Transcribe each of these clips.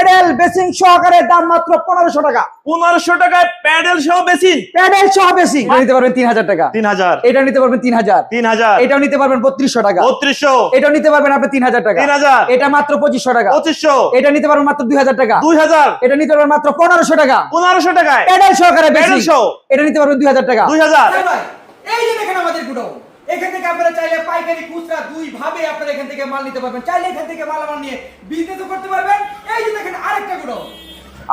Pedal basin সহকারে দাম মাত্র পনেরোশো টাকা। পনেরোশো টাকায় প্যাডেল সহ বেসিন? প্যাডেল সহ বেসিং নিতে পারবেন তিন হাজার টাকা। তিন হাজার। এটা নিতে পারবেন তিন হাজার। তিন হাজার। এটাও নিতে পারবেন বত্রিশশো টাকা। বত্রিশশো। এটাও নিতে পারবেন আপনি তিন হাজার টাকা। তিন হাজার। এটা মাত্র পঁচিশশো টাকা। পঁচিশশো। এটা নিতে পারবেন মাত্র দুই হাজার টাকা। দুই হাজার। এটা নিতে পারবেন মাত্র পনেরোশো টাকা। পনেরোশো টাকায়। প্যাডেল সহকারে প্যাডেল সহ। এটা নিতে পারবেন দুই হাজার টাকা। দুই হাজার। এই যে দেখেন আমাদের গুডাউন। এখান থেকে আপনারা চাইলে পাইকারি খুচরা দুই ভাবে আপনারা এখান থেকে মাল নিতে পারবেন। চাইলে এখান থেকে মাল নিয়ে বিজনেসও করতে পারবেন। এই যে দেখেন আরেকটা গুড়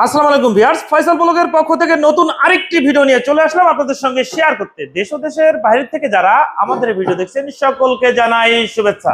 আসসালামু আলাইকুম ভিউয়ার্স, ফয়সাল ব্লগের পক্ষ থেকে নতুন আরেকটি ভিডিও নিয়ে চলে আসলাম আপনাদের সঙ্গে শেয়ার করতে। দেশ ও দেশের বাইরে থেকে যারা আমাদের ভিডিও দেখছেন, সকলকে জানাই শুভেচ্ছা।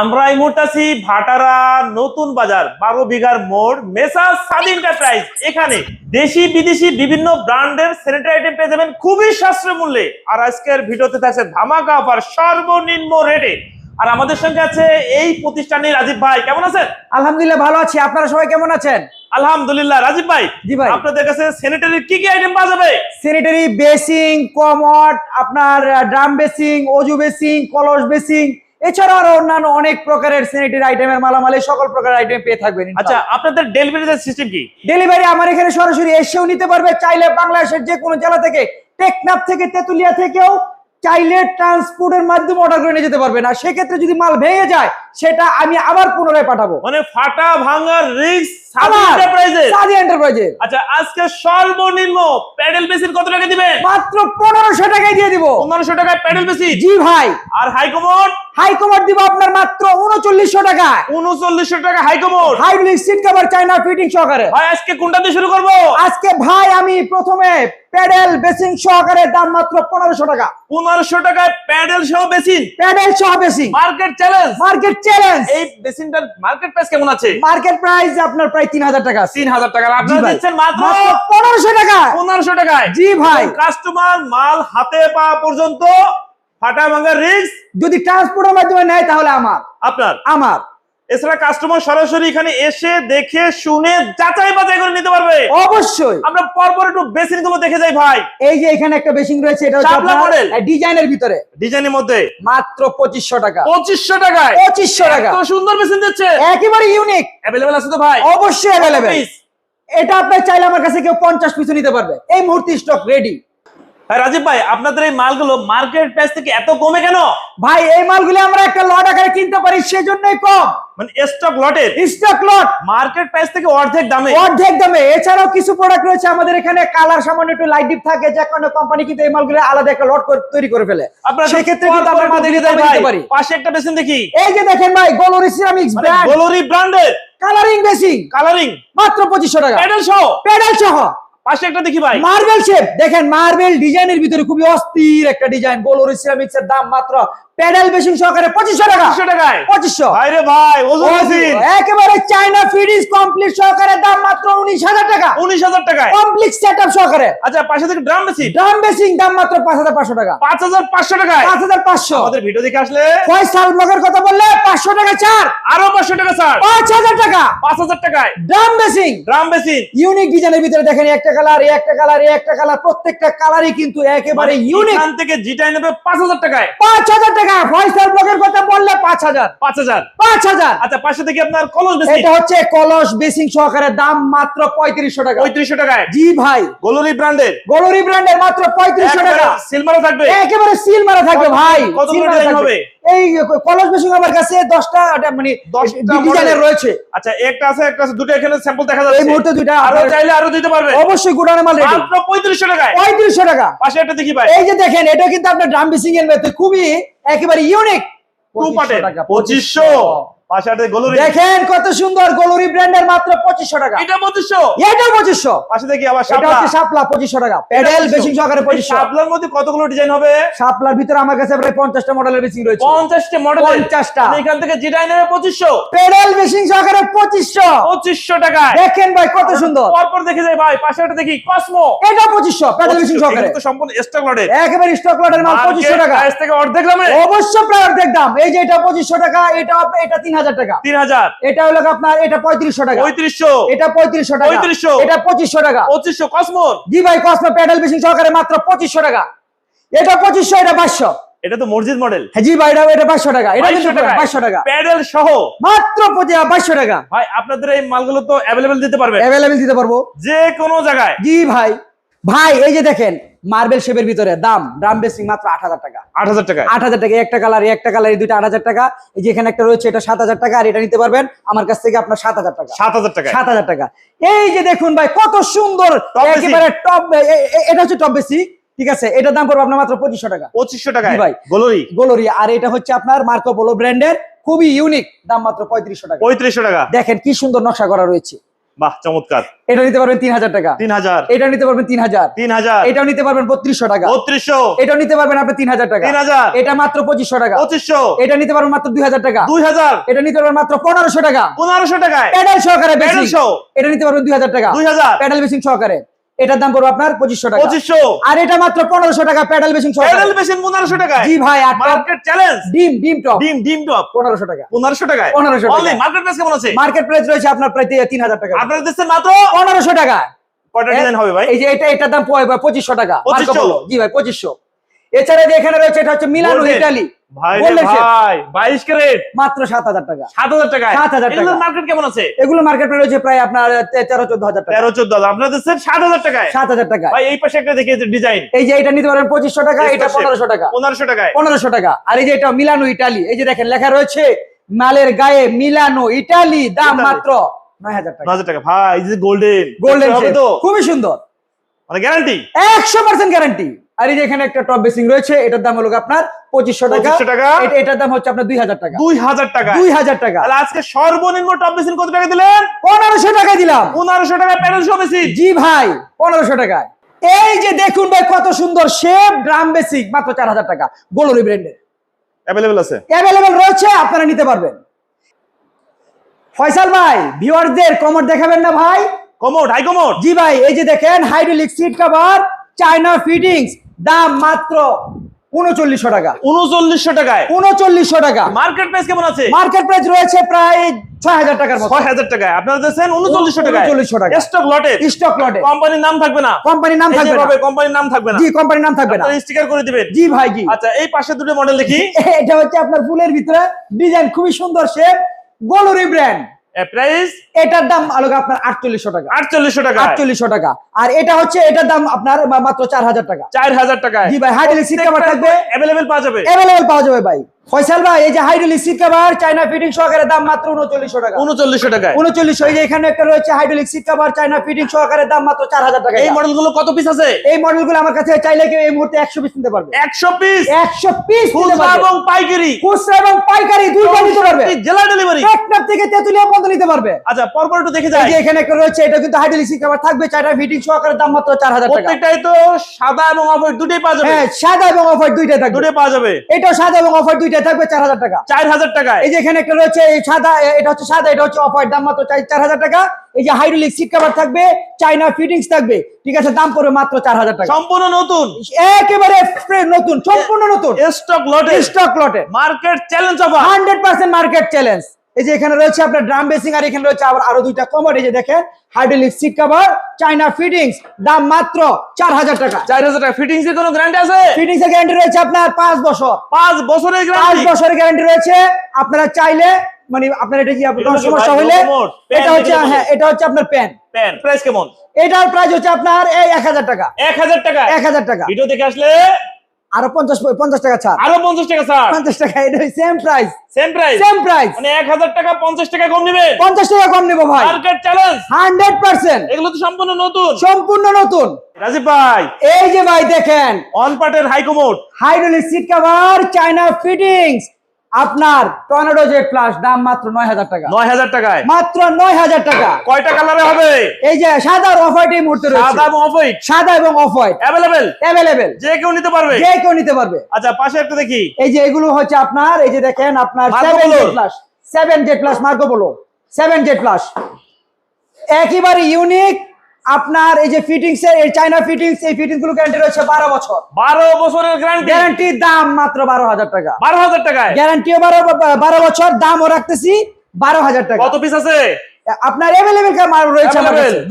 আমরা এই মুহূর্তে আছি ভাটারা নতুন বাজার বারো বিঘার মোড় মেসা স্বাধীন এন্টারপ্রাইজ এখানে দেশি বিদেশি বিভিন্ন ব্র্যান্ডের স্যানিটারি আইটেম পেয়ে যাবেন খুবই সাশ্রয় মূল্যে। আর আজকের ভিডিওতে থাকছে ধামাকা অফার সর্বনিম্ন রেটে আর আমাদের সঙ্গে আছে এই প্রতিষ্ঠানের রাজীব ভাই কেমন আছেন? আলহামদুলিল্লাহ ভালো আছি। আপনারা সবাই কেমন আছেন? আলহামদুলিল্লাহ রাজীব ভাই জি ভাই। আপনাদের কাছে স্যানিটারি কি কি আইটেম পাওয়া যাবে? স্যানিটারি বেসিং কমট আপনার ড্রাম বেসিং অজু বেসিং কলস বেসিং এছাড়াও আরও অন্যান্য অনেক প্রকারের স্যানিটারি আইটেমের মালামাল সকল প্রকারের আইটেম পেয়ে থাকবেন আচ্ছা আপনাদের ডেলিভারি সিস্টেম কি? ডেলিভারি আমার এখানে সরাসরি এসেও নিতে পারবে। চাইলে বাংলাদেশের যে কোনো জেলা থেকে টেকনাফ থেকে তেতুলিয়া থেকেও চাইলে ট্রান্সপোর্টের মাধ্যমে অর্ডার করে নিয়ে যেতে পারবেন। আর সেক্ষেত্রে যদি মাল ভেঙে যায় সেটা আমি আবার পুনরায় পাঠাবো। মানে ফাটা ভাঙার রিস্ক আমার এন্টারপ্রাইজে সাদি এন্টারপ্রাইজে আচ্ছা আজকে সর্বনিম্ন প্যাডেল বেসিন কত টাকা দিবেন? মাত্র পনেরোশো টাকায় দিয়ে দিব। পনেরোশো টাকায় প্যাডেল বেসিন জি ভাই। আর হাইকমোড? হাই কমার দিব আপনার মাত্র উনচল্লিশশো টাকায়। উনচল্লিশশো টাকা high commode. Hybrid seat cover China fitting সহকারে। ভাই আজকে কোনটা দিয়ে শুরু করব? আজকে ভাই আমি প্রথমে প্যাডেল বেসিং সহকারে দাম মাত্র পনেরোশো টাকা। পনেরোশো টাকায় প্যাডেল সহ বেসিন প্যাডেল সহ basin market challenge market challenge এই বেসিনটার মার্কেট প্রাইস কেমন আছে? মার্কেট প্রাইস আপনার প্রায় তিন হাজার টাকা আছে। তিন হাজার টাকা। জি আপনারা দিচ্ছেন মাত্র পনেরোশো টাকা পনেরোশো টাকায়। জি ভাই। কাস্টমার মাল হাতে পাওয়া পর্যন্ত ফাটা ভাঙা রিস্ক যদি ট্রান্সপোর্টের মাধ্যমে নেয় তাহলে আমার। আপনার। আমার। এছাড়া কাস্টমার সরাসরি এখানে এসে দেখে শুনে যাচাই বাছাই করে নিতে পারবে। অবশ্যই। আমরা পরপর একটু বেসিনগুলো দেখে যাই ভাই। এই যে এখানে একটা বেসিং রয়েছে এটা চাপলা model। ডিজাইনের ভিতরে। ডিজাইনের মধ্যে? মাত্র পঁচিশশো টাকা। পঁচিশশো টাকায়? পঁচিশশো টাকা। এত সুন্দর বেসিন দিচ্ছে। একেবারে ইউনিক অ্যাভেলেবেল আছে তো ভাই? অবশ্যই Piece। এটা আপনার চাইলে আমার কাছে কেউ পঞ্চাশ পিছু নিতে পারবে। এই মুহূর্তে স্টক রেডি রাজীব ভাই আপনাদের এই মালগুলো মার্কেট প্রাইস থেকে এত কমে কেন? ভাই এই মালগুলি আমরা একটা লট আকারে কিনতে পারি সেজন্যই কম। মানে স্টক লটের স্টক লট মার্কেট প্রাইস থেকে অর্ধেক দামে? অর্ধেক দামে। এছাড়াও কিছু প্রোডাক্ট রয়েছে আমাদের এখানে কালার সামান্য একটু লাইট ডিপ থাকে যে কোনো কোম্পানি কিন্তু এই মালগুলো আলাদা একটা লট তৈরি করে ফেলে। আপনারা কিন্তু আমরা। পারি। পাশে একটা বেসিন দেখি। এই যে দেখেন ভাই গোলরি সিরামিক্স ব্র্যান্ড গোলরি ব্র্যান্ডের কালারিং কালারিং মাত্র পঁচিশশো টাকা। প্যাডেল সহ। প্যাডেল সহ। পাশে একটা দেখি ভাই। মার্বেল শেপ দেখেন মার্বেল ডিজাইনের ভিতরে খুবই অস্থির একটা ডিজাইন গোলরি সিরামিক্স দাম মাত্র প্যাডেল বেসিং সহকারে পঁচিশশো টাকা। পঁচিশশো টাকায়? ভাই রে ভাই ওজন বেসিন একেবারে চাইনা ফিডিস কমপ্লিট সহকারে দাম মাত্র উনিশ হাজার টাকা। উনিশ হাজার টাকায়? কমপ্লিট সেট আপ সহকারে। আচ্ছা পাশে থেকে ড্রাম বেসিন ড্রাম বেসিং দাম মাত্র পাঁচ হাজার পাঁচশো টাকা। পাঁচ হাজার পাঁচশো টাকায়? পাঁচ হাজার পাঁচশো। আমাদের ভিডিও দেখে আসলে? ফয়সাল ব্লগের কথা বললে? পাঁচশো টাকা চার আরও পাঁচশো টাকা স্যার পাঁচ হাজার টাকা। পাঁচ হাজার টাকায়। Drum basin drum basin unique ডিজাইনের ভিতরে দেখেন একটা কালার এই একটা কালার এই একটা কালার প্রত্যেকটা কালারই কিন্তু একেবারে ইউনিক এখান থেকে জিটাই নেবে পাঁচ হাজার টাকায়। পাঁচ হাজার টাকা ফয়সাল ব্লগের কথা বললে আচ্ছা পাশে থেকে আপনার কলস এটা হচ্ছে কলস বেসিং সহকারে দাম মাত্র পঁয়ত্রিশশো টাকা। পঁয়ত্রিশশো টাকায়? জি ভাই। গোলরি ব্র্যান্ডের? গলোরি ব্র্যান্ডের মাত্র পঁয়ত্রিশশো টাকা। সিলভারও থাকবে। একেবারে সিল মারা থাকবে কত- ভাই। হবে? এই কলস মেশিং আমার কাছে 10টা এটা মানে 10টা রয়েছে। আচ্ছা একটা আছে একটা আছে দুটো এখানে স্যাম্পল দেখা যাচ্ছে। এই মুহূর্তে দুটো আরও চাইলে আরও দিতে পারবে। অবশ্যই গোডানে মাল রেডি মাত্র 3500 টাকা 3500 টাকা। পাশে একটা দেখি ভাই। এই যে দেখেন এটা কিন্তু আপনার ড্রাম মেশিং এর মধ্যে খুবই একেবারে ইউনিক টু পার্টের 2500 দেখেন কত সুন্দর গলুরি ব্র্যান্ডের মাত্র টাকা। এটা 2500 এটা আবার সাপলা এটা টাকা। প্যাডেল সহকারে মধ্যে কতগুলো ডিজাইন হবে? শাপলার ভিতরে আমার কাছে প্রায় 50টা মডেলের রয়েছে। 50টা মডেল 50টা এখান থেকে প্যাডেল সহকারে টাকা দেখেন ভাই কত সুন্দর। পরপর দেখে যাই ভাই পাশাটা দেখি কসমো এটা পঁচিশশো প্যাডেল বেসিং সহকারে। সম্পূর্ণ স্টক লটে একেবারে স্টক লটের মাল টাকা। থেকে অর্ধেক দামে। অবশ্য প্রায় অর্ধেক দাম। এই যে এটা পঁচিশশো টাকা এটা এটা 3000 হাজার টাকা। তিন হাজার এটা হলো আপনার এটা পঁয়ত্রিশশো টাকা। পঁয়ত্রিশশো। এটা পঁয়ত্রিশশো টাকা। 3500 এটা পঁচিশশো টাকা। পঁচিশশো কসমোর। জি ভাই কসমো প্যাডেল বেসিং সহকারে মাত্র পঁচিশশো টাকা। এটা পঁচিশশো এটা বাইশশো এটা তো মসজিদ মডেল। হ্যাঁ জি ভাই এটা টাকা। এটা 2200 পাঁচশো টাকা। প্যাডেল সহ। মাত্র টাকা। ভাই আপনাদের এই মালগুলো তো দিতে দিতে পারব। যে কোনো জায়গায়। জি ভাই। ভাই এই যে দেখেন মার্বেল শেপের ভিতরে দাম ড্রাম বেসিং মাত্র আট হাজার টাকা। আট হাজার টাকায়? আট হাজার টাকা একটা কালার একটা কালার দুইটা আট হাজার টাকা। এই যে এখানে একটা রয়েছে এটা সাত হাজার টাকা আর এটা নিতে পারবেন আমার কাছ থেকে আপনার সাত হাজার টাকা। সাত হাজার টাকায়? সাত হাজার টাকা। এই যে দেখুন ভাই কত সুন্দর একেবারে টপ এটা হচ্ছে টপ বেসি ঠিক আছে? এটার দাম পড়বে আপনার মাত্র পঁচিশশো টাকা। পঁচিশশো টাকায়? জি ভাই। গোলরি? গোলরি আর এটা হচ্ছে আপনার মার্কো পোলো ব্র্যান্ডের খুবই ইউনিক দাম মাত্র পঁয়ত্রিশশো টাকা। পঁয়ত্রিশশো টাকা। দেখেন কি সুন্দর নকশা করা রয়েছে। বাহ চমৎকার। এটা নিতে পারবেন তিন হাজার টাকা। তিন হাজার। এটা নিতে পারবেন তিন হাজার। তিন হাজার। এটাও নিতে পারবেন বত্রিশশো টাকা। বত্রিশশো। এটাও নিতে পারবেন আপনি তিন হাজার টাকা। তিন হাজার। এটা মাত্র পঁচিশশো টাকা। পঁচিশশো। এটা নিতে পারবেন মাত্র দুই হাজার টাকা। দুই হাজার। এটা নিতে পারবেন মাত্র পনেরোশো টাকা। পনেরোশো টাকা প্যাডেল সহকারে এটা নিতে পারবেন দুই হাজার টাকা। দুই হাজার। প্যাডেল মেশিন সহকারে। এটার দাম পড়বে আপনার পঁচিশশো টাকা। পঁচিশশো? আর এটা মাত্র পনেরোশো টাকা প্যাডেল সহকারে। প্যাডেল মেশিন পনেরোশো টাকায়? জি ভাই মার্কেট চ্যালেঞ্জ ডিম ডিম টপ ডিম ডিম টপ পনেরোশো টাকা। পনেরোশো টাকায়? 1500 টাকা। মার্কেট প্রাইস কেমন আছে? মার্কেট প্রাইস রয়েছে আপনার প্রায় তিন হাজার টাকা। আপনাদের দেশের মাত্র পনেরোশো টাকা। কয়টা ডিজাইন হবে ভাই? এই যে এটা এটার দাম পঁচিশশো টাকা। 2500 জি ভাই পঁচিশশো। এছাড়া যে এখানে রয়েছে এটা হচ্ছে মিলানো ইটালি ভাই রে বললে সে। ভাই বাইশ ক্যারেট। মাত্র সাত হাজার টাকা। সাত হাজার 7,000 টাকা। এগুলোর মার্কেট কেমন আছে? এগুলো মার্কেট প্রাইস রয়েছে প্রায় আপনার তে- তেরো চোদ্দ হাজার টাকা। তেরো চোদ্দ হাজার। আপনাদের দেশের সাত হাজার টাকায়। সাত হাজার টাকা। ভাই এই পাশে একটা দেখি ডিজাইন এই যে এটা নিতে পারেন পঁচিশশো টাকা এটা sir. পনেরোশো টাকা। পনেরোশো টাকায়। পনেরোশো টাকা। আর এই যে এটা মিলানো ইটালি এই যে দেখেন লেখা রয়েছে মালের গায়ে মিলানো ইটালি দাম মাত্র নয় হাজার টাকা। ভাই এই যে গোল্ডেন গোল্ডেন তো। খুবই সুন্দর। মানে গ্যারান্টি একশো পার্সেন্ট গ্যারান্টি আর এই যে এখানে একটা টপ বেসিং রয়েছে এটার দাম হলো আপনার পঁচিশশো টাকা। 2500 টাকা। এটা- এটার দাম হচ্ছে আপনার দুই হাজার টাকা। দুই হাজার টাকা। দুই হাজার টাকা। আজকে সর্বনিম্ন টপ মেশিন কত টাকা দিলেন? পনেরোশো টাকা দিলাম। পনেরোশো টাকা প্যানেল সহ মেশিন জি ভাই পনেরোশো টাকায়। এই যে দেখুন ভাই কত সুন্দর শেপ ড্রাম বেসিক মাত্র চার হাজার টাকা। গোলরি ব্র্যান্ডের অ্যাভেলেবেল আছে? অ্যাভেলেবেল রয়েছে আপনারা নিতে পারবেন। ফয়সাল ভাই ভিউয়ারদের কমর দেখাবেন না ভাই? Commode high commode. জি ভাই এই যে দেখেন hydraulic seat cover China fittings দাম মাত্র উনচল্লিশশো টাকা। উনচল্লিশশো টাকায়? উনচল্লিশশো টাকা। মার্কেট প্রাইস কেমন আছে? মার্কেট প্রাইস রয়েছে প্রায় ছয় হাজার টাকার ছয় হাজার টাকায়। আপনারা দিচ্ছেন উনচল্লিশশো টাকায়। 3900 টাকা। স্টক লটের স্টক লটে কোম্পানির নাম থাকবে না। কোম্পানির নাম থাকবে না। কোম্পানির নাম থাকবে না। জি কোম্পানির নাম থাকবে না। স্টিকার করে দিবেন। জি ভাই জি। আচ্ছা এই পাশে দুটো মডেল দেখি। এটা হচ্ছে আপনার ফুলের ভিতরে। ডিজাইন খুবই সুন্দর শেপ গোলরি ব্র্যান্ড প্রাইস এটার দাম আলোক আপনার আটচল্লিশশো টাকা। আটচল্লিশশো টাকা। আটচল্লিশশো টাকা। আর এটা হচ্ছে এটার দাম আপনার মাত্র চার হাজার টাকা। চার হাজার টাকা জি ভাই হাইড্রোলিক সিট কভার থাকবে। অ্যাভেলেবেল পাওয়া যাবে। অ্যাভেলেবেল পাওয়া যাবে ভাই। ফয়সাল ভাই এই যে hydraulic seat cover China fitting সহকারে দাম মাত্র উনচল্লিশশো টাকা। উনচল্লিশশো টাকায়। উনচল্লিশশো এই যে এখানে একটা রয়েছে hydraulic seat cover China fitting সহকারে দাম মাত্র চার হাজার টাকা। এই মডেলগুলো কত পিস আছে? এই মডেলগুলো আমার কাছে চাইলে কেউ এই মুহূর্তে একশো পিস নিতে পারবে। একশো পিস একশো পিস খুচরা এবং পাইকারি। খুচরা এবং পাইকারি দুইটা নিতে পারবে। জেলা ডেলিভারি টেকনাফ থেকে তেতুলিয়া পর্যন্ত নিতে পারবে। আচ্ছা পরপর একটু দেখে এই যাই। যে এখানে একটা রয়েছে এটা কিন্তু হাইড্রোলিক সিট কভার থাকবে চায়না ফিটিং সহকারে দাম মাত্র চার হাজার টাকা। প্রত্যেকটাই তো সাদা এবং অফ দুটোই পাওয়া যাবে। হ্যাঁ সাদা এবং অফার দুইটাই থাকবে। দুটোই পাওয়া যাবে। এটাও সাদা এবং অফার দুইটাই থাকবে চার হাজার টাকা। চার হাজার টাকা এই যে এখানে একটা রয়েছে এই সাদা এটা হচ্ছে সাদা এটা হচ্ছে অফার দাম মাত্র চার হাজার টাকা। এই যে হাইড্রোলিক সিট কভার থাকবে চাইনা ফিটিংস থাকবে। ঠিক আছে দাম পড়বে মাত্র চার হাজার টাকা। সম্পূর্ণ নতুন? একেবারে নতুন সম্পূর্ণ নতুন। স্টক লটে স্টক লটে market challenge offer hundred percent market challenge এই যে এখানে রয়েছে আপনার ড্রাম বেসিং আর এখানে রয়েছে আবার আরও দুইটা কমোড এই যে দেখেন hydraulic seat cover China fittings দাম মাত্র চার হাজার টাকা। চার হাজার টাকা। ফিটিংস এর কোনো গ্যারান্টি আছে? ফিটিংস এর গ্যারান্টি রয়েছে আপনার পাঁচ বছর। পাঁচ বছরের পাঁচ গ্যারান্টি বছরের গ্যারান্টি রয়েছে। আপনারা চাইলে মানে আপনার এটা কি আপনার সমস্যা হলে এটা হচ্ছে হ্যাঁ এটা হচ্ছে আপনার প্যান প্যান প্রাইস কেমন? এটার প্রাইস হচ্ছে আপনার এই এক হাজার টাকা। এক হাজার টাকা? এক হাজার টাকা। ভিডিও দেখে আসলে আরও পঞ্চাশ পঞ্চাশ টাকা ছাড়। আরও পঞ্চাশ টাকা ছাড়। পঞ্চাশ টাকা এটা same price same price same price মানে এক হাজার টাকা পঞ্চাশ টাকা কম নেবে? পঞ্চাশ টাকা কম নেব ভাই। মার্কেট চ্যালেঞ্জ হান্ড্রেড পার্সেন্ট এগুলো তো সম্পূর্ণ নতুন। সম্পূর্ণ নতুন। রাজীব ভাই। এই যে ভাই দেখেন। অন পার্টের hydraulic seat cover China fittings আপনার টর্নেডো জেড প্লাস দাম মাত্র নয় হাজার টাকা। নয় হাজার টাকায়? মাত্র নয় হাজার টাকা কয়টা কালারে হবে? এই যে সাদা অফ হোয়াইট এই মুহূর্তে সাদা এবং অফ হোয়াইট? সাদা এবং অফ হোয়াইট। অ্যাভেলেবেল অ্যাভেলেবেল যে কেউ নিতে পারবে? যে কেউ নিতে পারবে। আচ্ছা পাশে একটা দেখি। এই যে এগুলো হচ্ছে আপনার এই যে দেখেন আপনার seven. Z plus seven Z plus Marco Polo seven Z plus একেবারে ইউনিক আপনার এই যে ফিটিংস এর এই চাইনা ফিটিংস এই ফিটিংসগুলো গ্যারান্টি রয়েছে বারো বছর। বারো বছরের গ্যারান্টি গ্যারান্টির দাম মাত্র বারো হাজার টাকা। বারো হাজার টাকায়? গ্যারান্টিও বারো বারো বছর দামও রাখতেছি বারো হাজার টাকা। কত পিস আছে? আপনার মাল রয়েছে।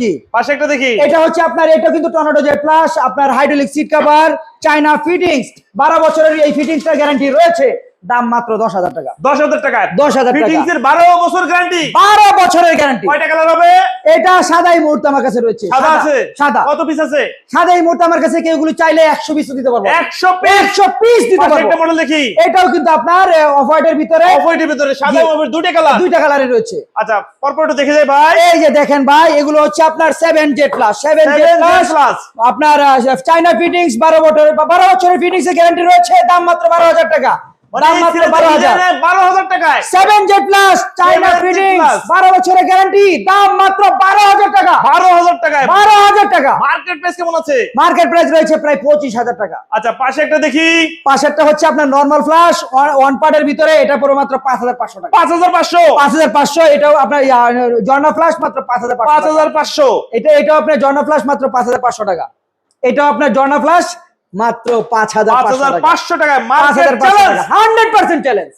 জি। পাশে একটা দেখি। এটা হচ্ছে আপনার এটা কিন্তু টর্নেডো জেড প্লাস আপনার hydraulic seat cover China fittings বারো বছরের এই ফিটিংসটার গ্যারান্টি রয়েছে দাম মাত্র দশ হাজার টাকা। দশ হাজার টাকা দশ হাজার টাকা। ফিটিংস এর বারো বছর গ্যারান্টি বারো বছরের গ্যারান্টি কয়টা কালার হবে? এটা সাদাই মুহূর্ত আমার কাছে রয়েছে। সাদা আছে? সাদা। কত পিস আছে? আমার কাছে কেউ গুলো চাইলে 100 পিস দিতে পারব। 100 পিস 100 পিস দিতে পারব। একটা মডেল দেখি। এটাও কিন্তু আপনার অফ ভিতরে। অফ ভিতরে সাদা দুইটা কালার দুইটা কালারে রয়েছে। আচ্ছা পরপর দেখে যাই ভাই। এই যে দেখেন ভাই এগুলো হচ্ছে আপনার 7 প্লাস 7 প্লাস আপনার ফিটিংস 12 বছরের 12 বছরের ফিটিংস এর গ্যারান্টি রয়েছে দাম মাত্র 12000 টাকা। মানে জেড প্লাস বছরের গ্যারান্টি দাম মাত্র বারো হাজার টাকা। বারো হাজার টাকায়। বারো হাজার টাকা। মার্কেট প্রাইস কেমন আছে? মার্কেট প্রাইস রয়েছে প্রায় পঁচিশ হাজার টাকা। আচ্ছা পাশে একটা দেখি। পাশেরটা হচ্ছে আপনার নর্মাল ফ্লাশ ওয়ান পার্টের ভিতরে এটা পুরো মাত্র পাঁচ হাজার পাঁচশো টাকা। পাঁচ হাজার পাঁচশো? পাঁচ হাজার পাঁচশো এটাও আপনার জর্না ফ্লাশ মাত্র পাঁচ হাজার পাঁচ হাজার পাঁচশো? এটা এটাও আপনার জর্না ফ্লাশ মাত্র পাঁচ হাজার পাঁচশো টাকা। এটাও আপনার জর্না ফ্লাশ মাত্র হাজার পাঁচশো টাকা। পাঁচ হাজার পাঁচশো টাকা। হান্ড্রেড পার্সেন্ট চ্যালেঞ্জ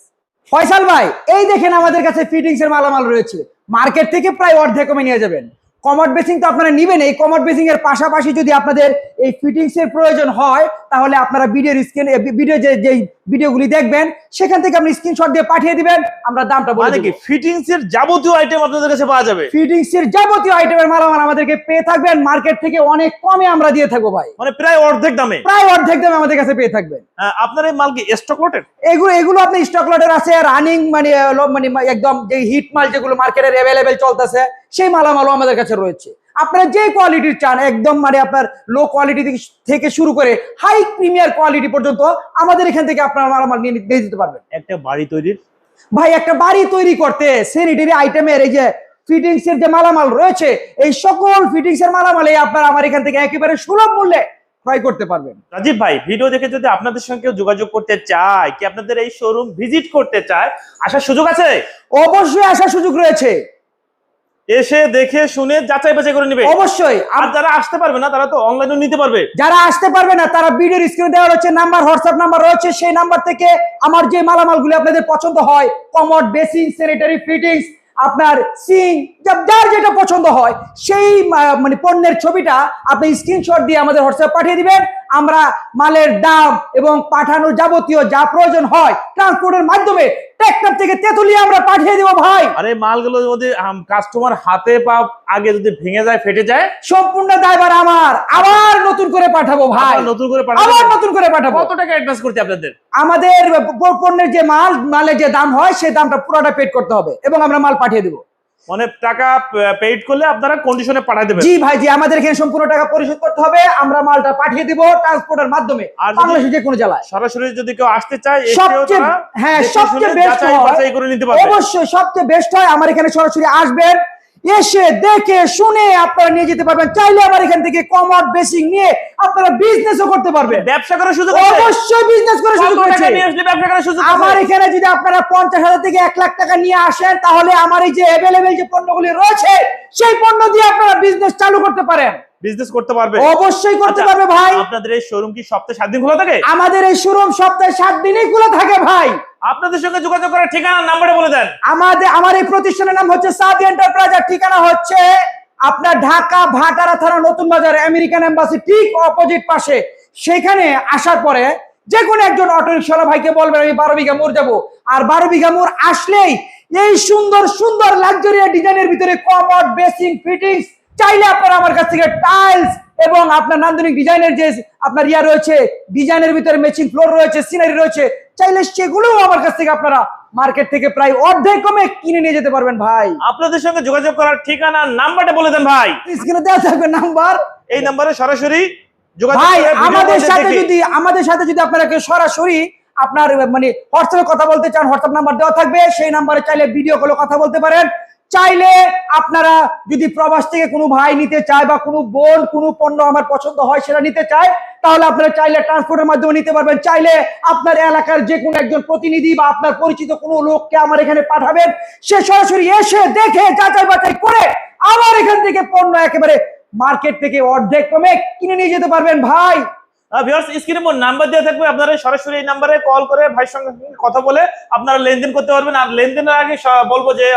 ফয়সাল ভাই, এই দেখেন আমাদের কাছে ফিটিংস এর মালামাল রয়েছে। মার্কেট থেকে প্রায় অর্ধেক কমে নিয়ে যাবেন। কমট বেসিং তো আপনারা নিবেন, এই কমট বেসিং এর পাশাপাশি যদি আপনাদের এই ফিটিংস এর প্রয়োজন হয়, তাহলে আপনারা ভিডিওর স্ক্রিন ভিডিও যে ভিডিওগুলি দেখবেন সেখান থেকে আপনি স্ক্রিনশট দিয়ে পাঠিয়ে দিবেন আমরা দামটা বলে কি দেব। ফিটিংস এর যাবতীয় আইটেম আপনাদের কাছে পাওয়া যাবে? ফিটিংস এর যাবতীয় আইটেমের মালামাল আমাদেরকে পেয়ে থাকবেন মার্কেট থেকে অনেক কমে আমরা দিয়ে থাকব ভাই। মানে প্রায় অর্ধেক দামে? প্রায় অর্ধেক দামে আমাদের কাছে পেয়ে থাকবেন। আপনার এই মাল কি স্টক লটের এগুলো এগুলো আপনি স্টক লটের আছে রানিং মানে মানে একদম যে হিট মাল যেগুলো মার্কেটের অ্যাভেলেবেল চলতেছে সেই মালামালও আমাদের কাছে রয়েছে। আপনারা যে কোয়ালিটির চান একদম মানে আপনার লো কোয়ালিটি থেকে শুরু করে হাই প্রিমিয়ার কোয়ালিটি পর্যন্ত আমাদের এখান থেকে আপনার মালামাল নিয়ে নিয়ে দিতে পারবেন। একটা বাড়ি তৈরির? ভাই একটা বাড়ি তৈরি করতে স্যানিটারি আইটেমের এই যে ফিটিংস এর যে মালামাল রয়েছে এই সকল ফিটিংস এর মালামাল এই আপনার আমার এখান থেকে একেবারে সুলভ মূল্যে ক্রয় করতে পারবেন। রাজীব ভাই ভিডিও দেখে যদি আপনাদের সঙ্গে যোগাযোগ করতে চায় কি আপনাদের এই শোরুম ভিজিট করতে চায় আসার সুযোগ আছে? অবশ্যই আসার সুযোগ রয়েছে। এসে দেখে শুনে যাচাই বাছাই করে নিবে। অবশ্যই। আর যারা আসতে পারবে না তারা তো অনলাইনে নিতে পারবে। যারা আসতে পারবে না তারা ভিডিওর স্ক্রিনে দেওয়া রয়েছে নাম্বার হোয়াটসঅ্যাপ নাম্বার রয়েছে সেই নাম্বার থেকে আমার যে মালামালগুলো আপনাদের পছন্দ হয় কমোড বেসিং স্যানিটারি ফিটিংস আপনার সিং যার যেটা পছন্দ হয় সেই মানে পণ্যের ছবিটা আপনি স্ক্রিনশট দিয়ে আমাদের হোয়াটসঅ্যাপ পাঠিয়ে দিবেন। আমরা মালের দাম এবং পাঠানো যাবতীয় যা প্রয়োজন হয় ট্রান্সপোর্টের মাধ্যমে ট্র্যাক্টর থেকে তেতুলিয়া আমরা পাঠিয়ে দেবো ভাই। আরে মালগুলো যদি কাস্টমার হাতে পা আগে যদি ভেঙে যায় ফেটে যায়? সম্পূর্ণ দায়ভার আমার। আবার নতুন করে পাঠাবো ভাই। নতুন করে পাঠাবো? আবার নতুন করে পাঠাবো। কত টাকা অ্যাডভান্স করতে আপনাদের? আমাদের পণ্যের যে মাল মালের যে দাম হয় সেই দামটা পুরোটা পেড করতে হবে এবং আমরা মাল পাঠিয়ে দেবো। মানে টাকা পেইড করলে আপনারা কন্ডিশনে পাঠিয়ে দেবেন। জি ভাই জি আমাদের এখানে সম্পূর্ণ টাকা পরিশোধ করতে হবে। আমরা মালটা পাঠিয়ে দেব ট্রান্সপোর্টের মাধ্যমে আর যদি- যে কোনো জেলায়। সরাসরি যদি কেউ আসতে চায় সবচেয়ে হ্যাঁ সবচেয়ে বেস্ট হয় করে নিতে পারবে। অবশ্যই সবচেয়ে বেস্ট হয় আমার এখানে সরাসরি আসবেন। এসে দেখে শুনে আপনারা নিয়ে যেতে পারবেন। চাইলে আবার এখান থেকে কমার বেসিং নিয়ে আপনারা বিজনেসও করতে পারবেন। ব্যবসা করার সুযোগ অবশ্যই বিজনেস করার সুযোগ আসলে ব্যবসা করার সুযোগ আমার এখানে যদি আপনারা পঞ্চাশ হাজার থেকে 1 লাখ টাকা নিয়ে আসেন তাহলে আমার এই যে अवेलेबल যে পণ্যগুলি রয়েছে সেই পণ্য দিয়ে আপনারা বিজনেস চালু করতে পারেন। বিজনেস করতে পারবে। অবশ্যই করতে আচ্ছা, পারবে ভাই। আপনাদের এই শোরুম কি সপ্তাহে সাত দিন খোলা থাকে? আমাদের এই শোরুম সপ্তাহে সাত দিনই খোলা থাকে ভাই। আপনাদের সঙ্গে যোগাযোগ করার ঠিকানা নাম্বারে বলে দেন। আমাদের আমার এই প্রতিষ্ঠানের নাম হচ্ছে সাদি এন্টারপ্রাইজ আর ঠিকানা হচ্ছে আপনার ঢাকা ভাটারা থানা নতুন বাজার আমেরিকান এম্বাসি ঠিক অপোজিট পাশে। সেখানে আসার পরে যে কোনো একজন অটো রিক্সাওয়ালা ভাইকে বলবেন আমি বারো বিঘা মোড় যাব। আর বারো বিঘা মোড় আসলেই এই সুন্দর সুন্দর লাক্সারিয়া ডিজাইনের ভিতরে কমোড বেসিং ফিটিংস চাইলে আপনারা আমার কাছ থেকে টাইলস এবং আপনার নান্দনিক ডিজাইনের যে আপনার ইয়া রয়েছে ডিজাইনের ভিতরে ম্যাচিং ফ্লোর রয়েছে সিনারি রয়েছে চাইলে সেগুলোও আমার কাছ থেকে আপনারা মার্কেট থেকে প্রায় অর্ধেক কমে কিনে নিয়ে যেতে পারবেন ভাই। আপনাদের সঙ্গে যোগাযোগ করার ঠিকানা নাম্বারটা বলে দেন ভাই। স্ক্রিনে দেওয়া থাকবে নাম্বার। এই নাম্বারে সরাসরি যোগাযোগ ভাই আমাদের সাথে যদি আমাদের সাথে যদি আপনারা কেউ সরাসরি আপনার মানে হোয়াটসঅ্যাপে কথা বলতে চান হোয়াটসঅ্যাপ নাম্বার দেওয়া থাকবে সেই নাম্বারে চাইলে ভিডিও কলে কথা বলতে পারেন। চাইলে আপনারা যদি প্রবাস থেকে কোনো ভাই নিতে চায় বা কোনো বোন কোনো পণ্য আমার পছন্দ হয় সেটা নিতে চায়, তাহলে আপনারা চাইলে ট্রান্সপোর্টের মাধ্যমে নিতে পারবেন। চাইলে আপনার এলাকার যে কোনো একজন প্রতিনিধি বা আপনার পরিচিত কোনো লোককে আমার এখানে পাঠাবেন। সে সরাসরি এসে দেখে যাচাই বাছাই করে আমার এখান থেকে পণ্য একেবারে মার্কেট থেকে অর্ধেক কমে কিনে নিয়ে যেতে পারবেন। ভাই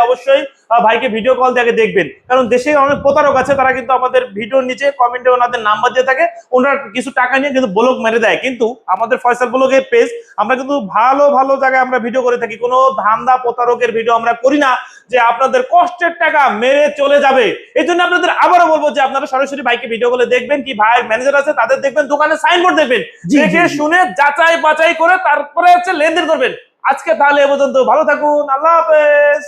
অবশ্যই ভাইকে ভিডিও কল দিয়ে দেখবেন। কারণ দেশে অনেক প্রতারক আছে, তারা কিন্তু আমাদের নিচে কমেন্টে ওনাদের নাম্বার দিয়ে থাকে। ওনারা কিছু টাকা নিয়ে কিন্তু ব্লক মেরে দেয়। কিন্তু আমাদের ফয়সাল ব্লগের পেজ আমরা কিন্তু ভালো ভালো জায়গায় আমরা ভিডিও করে থাকি। কোনো ধান্দা প্রতারকের ভিডিও আমরা করি না। যে আপনাদের কষ্টের টাকা মেরে চলে যাবে। এই জন্য আপনাদের আবারও বলব যে আপনারা সরাসরি ভাইকে ভিডিও করে দেখবেন কি ভাই ম্যানেজার আছে তাদের দেখবেন দোকানে সাইনবোর্ড দেখবেন। দেখে। শুনে যাচাই বাচাই করে তারপরে হচ্ছে লেনদেন করবেন। আজকে তাহলে এ পর্যন্ত ভালো থাকুন আল্লাহ হাফেজ।